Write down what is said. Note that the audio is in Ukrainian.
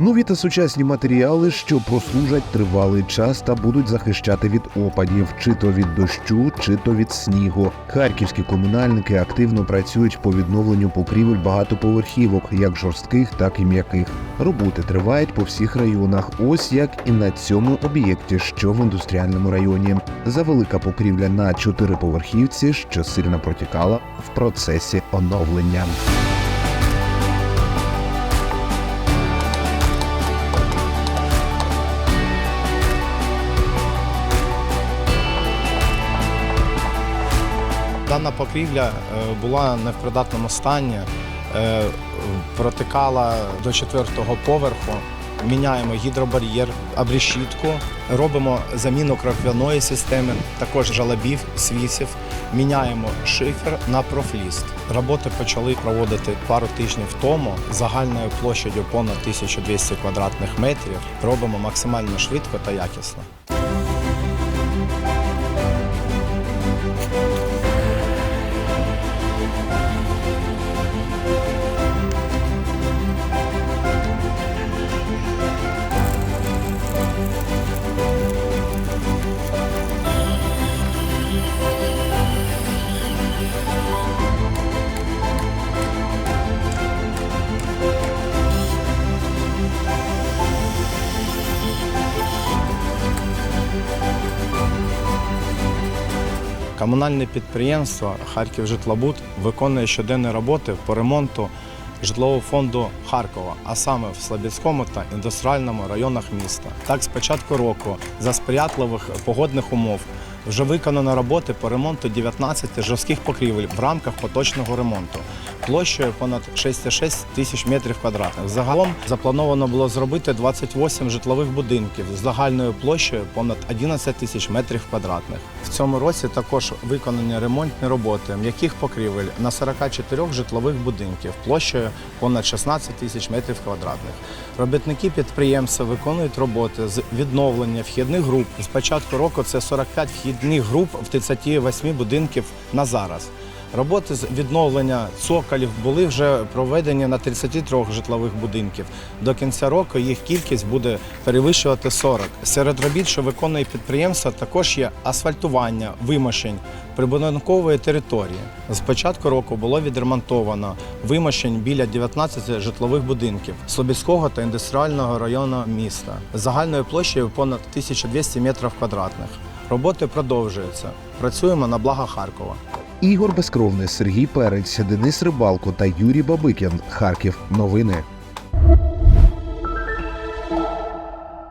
Нові та сучасні матеріали, що прослужать тривалий час та будуть захищати від опадів, чи то від дощу, чи то від снігу. Харківські комунальники активно працюють по відновленню покрівель багатоповерхівок, як жорстких, так і м'яких. Роботи тривають по всіх районах. Ось як і на цьому об'єкті, що в індустріальному районі. Завелика покрівля на чотириповерхівці, що сильно протікала в процесі оновлення. Дана покрівля е, була не в придатному стані, е, протикала до четвертого поверху. Міняємо гідробар'єр, абрішітку, робимо заміну кроквяної системи, також жалобів, свісів. Міняємо шифер на профліст. Роботи почали проводити пару тижнів тому загальною площадю понад 1200 квадратних метрів. Робимо максимально швидко та якісно. Комунальне підприємство Харків Житлобуд виконує щоденні роботи по ремонту житлового фонду Харкова, а саме в Слобідському та індустріальному районах міста. Так, з початку року за сприятливих погодних умов вже виконано роботи по ремонту 19 жорстких покрівель в рамках поточного ремонту площею понад 6,6 тисяч метрів квадратних. Загалом заплановано було зробити 28 житлових будинків з загальною площею понад 11 тисяч метрів квадратних. В цьому році також виконані ремонтні роботи м'яких покрівель на 44 житлових будинків площею понад 16 тисяч метрів квадратних. Робітники підприємства виконують роботи з відновлення вхідних груп. З початку року це 45 вхідних груп в 38 будинків на зараз. Роботи з відновлення цоколів були вже проведені на 33 житлових будинків. До кінця року їх кількість буде перевищувати 40. Серед робіт, що виконує підприємство, також є асфальтування, вимощень прибудинкової території. З початку року було відремонтовано вимощень біля 19 житлових будинків Слобідського та індустріального району міста загальною площею понад 1200 метрів квадратних. Роботи продовжуються. Працюємо на благо Харкова. Ігор Безкровний, Сергій Перець, Денис Рибалко та Юрій Бабикін. Харків. Новини.